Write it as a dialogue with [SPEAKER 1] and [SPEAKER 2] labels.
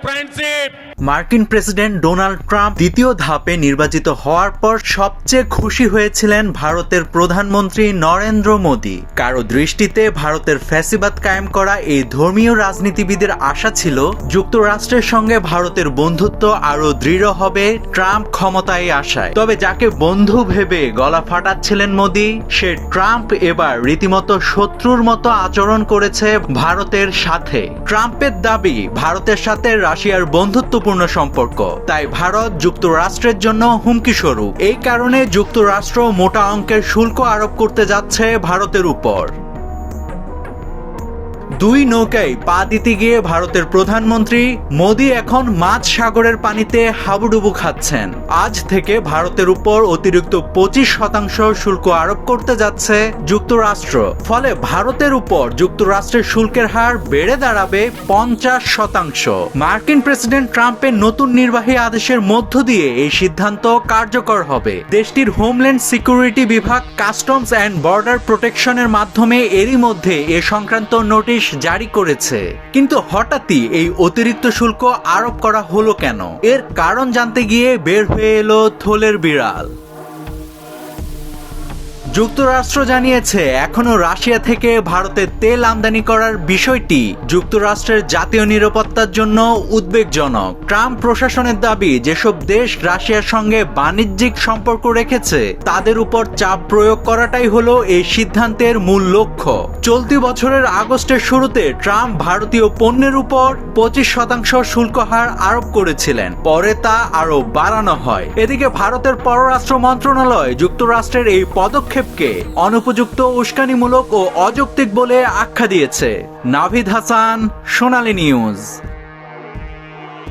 [SPEAKER 1] friendship.
[SPEAKER 2] মার্কিন president Donald Trump দ্বিতীয় ধাপে নির্বাচিত হওয়ার পর সবচেয়ে খুশি হয়েছিলেন ভারতের প্রধানমন্ত্রী নরেন্দ্র মোদী। কারও দৃষ্টিতে ভারতের ফ্যাসিবাদ কায়েম করা এই ধর্মীয় রাজনীতিবিদের আশা ছিল, যুক্তরাষ্ট্রের সঙ্গে ভারতের বন্ধুত্ব আরও দৃঢ় হবে ট্রাম্প ক্ষমতায় আসায়। তবে যাকে বন্ধু ভেবে গলা ফাটাচ্ছিলেন মোদী, সে ট্রাম্প এবার রীতিমতো শত্রুর মতো আচরণ করেছে ভারতের সাথে। ট্রাম্পের দাবি, ভারতের সাথে রাশিয়ার বন্ধুত্বপূর্ণ সম্পর্ক। তাই ভারত যুক্তরাষ্ট্রের জন্য হুমকি স্বরূপ। এই কারণে যুক্তরাষ্ট্র মোটা অঙ্কের শুল্ক আরোপ করতে যাচ্ছে ভারতের উপর। দুই নৌকায় পা দিতে গিয়ে ভারতের প্রধানমন্ত্রী মোদী এখন মাছ সাগরের পানিতে হাবুডুবু খাচ্ছেন। আজ থেকে ভারতের উপর অতিরিক্ত পঁচিশ শতাংশ শুল্ক আরোপ করতে যাচ্ছে যুক্তরাষ্ট্র। ফলে ভারতের উপর যুক্তরাষ্ট্রের শুল্কের হার বেড়ে দাঁড়াবে পঞ্চাশ শতাংশ। মার্কিন প্রেসিডেন্ট ট্রাম্পের নতুন নির্বাহী আদেশের মধ্য দিয়ে এই সিদ্ধান্ত কার্যকর হবে। দেশটির হোমল্যান্ড সিকিউরিটি বিভাগ, কাস্টমস অ্যান্ড বর্ডার প্রোটেকশনের মাধ্যমে এরই মধ্যে এ সংক্রান্ত নোটিশ জারি করেছে। কিন্তু হঠাৎই এই অতিরিক্ত শুল্ক আরোপ করা হলো কেন? এর কারণ জানতে গিয়ে বের হয়ে এলো থলের বিড়াল। যুক্তরাষ্ট্র জানিয়েছে, এখনও রাশিয়া থেকে ভারতে তেল আমদানি করার বিষয়টি যুক্তরাষ্ট্রের জাতীয় নিরাপত্তার জন্য উদ্বেগজনক। ট্রাম্প প্রশাসনের দাবি, যেসব দেশ রাশিয়ার সঙ্গে বাণিজ্যিক সম্পর্ক রেখেছে, তাদের উপর চাপ প্রয়োগ করাটাই হলো এই সিদ্ধান্তের মূল লক্ষ্য। চলতি বছরের আগস্টের শুরুতে ট্রাম্প ভারতীয় পণ্যের উপর পঁচিশ শতাংশ শুল্ক হার আরোপ করেছিলেন। পরে তা আরও বাড়ানো হয়। এদিকে ভারতের পররাষ্ট্র মন্ত্রণালয়, যুক্তরাষ্ট্রের এই পদক্ষেপকে অনুপযুক্ত উস্কানিমূলক ও অযৌক্তিক বলে আখ্যা দিয়েছে। নাভিদ হাসান সোনালী নিউজ।